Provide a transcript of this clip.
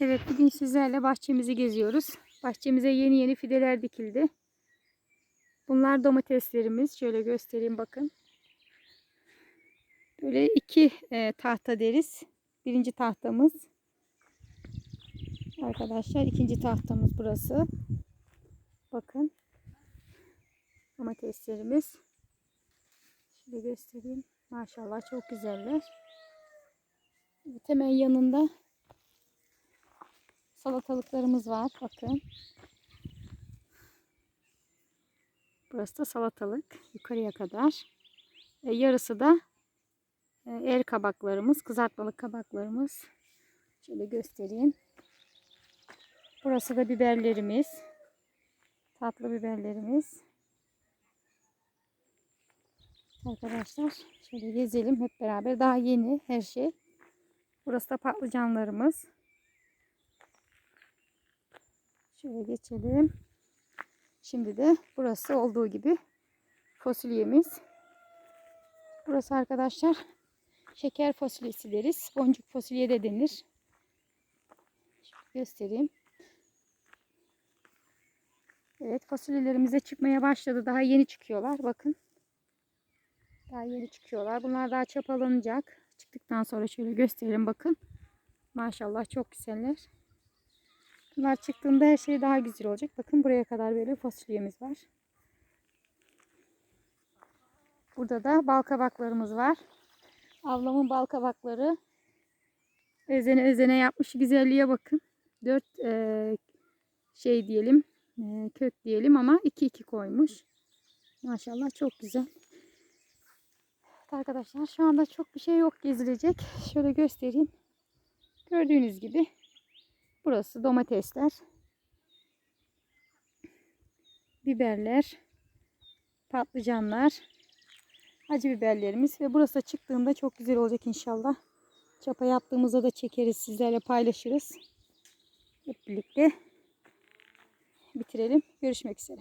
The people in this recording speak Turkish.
Evet bugün sizlerle bahçemizi geziyoruz. Bahçemize yeni yeni fideler dikildi. Bunlar domateslerimiz. Şöyle göstereyim bakın. Böyle iki e, tahta deriz. Birinci tahtamız. Arkadaşlar ikinci tahtamız burası. Bakın. Domateslerimiz. Şöyle göstereyim. Maşallah çok güzeller. Evet, hemen yanında salatalıklarımız var. Bakın. Burası da salatalık. Yukarıya kadar. E, yarısı da e, er kabaklarımız. Kızartmalık kabaklarımız. Şöyle göstereyim. Burası da biberlerimiz. Tatlı biberlerimiz. Arkadaşlar şöyle gezelim hep beraber. Daha yeni her şey. Burası da patlıcanlarımız. Şöyle geçelim. Şimdi de burası olduğu gibi fasulyemiz. Burası arkadaşlar şeker fasulyesi deriz. Boncuk fasulye de denir. Şöyle göstereyim. Evet fasulyelerimiz de çıkmaya başladı. Daha yeni çıkıyorlar. Bakın. Daha yeni çıkıyorlar. Bunlar daha çapalanacak. Çıktıktan sonra şöyle gösterelim bakın. Maşallah çok güzeller. Bunlar çıktığında her şey daha güzel olacak. Bakın buraya kadar böyle fasulyemiz var. Burada da bal kabaklarımız var. Ablamın bal kabakları özene özene yapmış güzelliğe bakın. Dört e, şey diyelim e, kök diyelim ama iki iki koymuş. Maşallah çok güzel. Evet arkadaşlar şu anda çok bir şey yok gezilecek. Şöyle göstereyim. Gördüğünüz gibi burası domatesler. Biberler. Patlıcanlar. Acı biberlerimiz ve burası da çıktığında çok güzel olacak inşallah. Çapa yaptığımızda da çekeriz sizlerle paylaşırız. Hep birlikte bitirelim. Görüşmek üzere.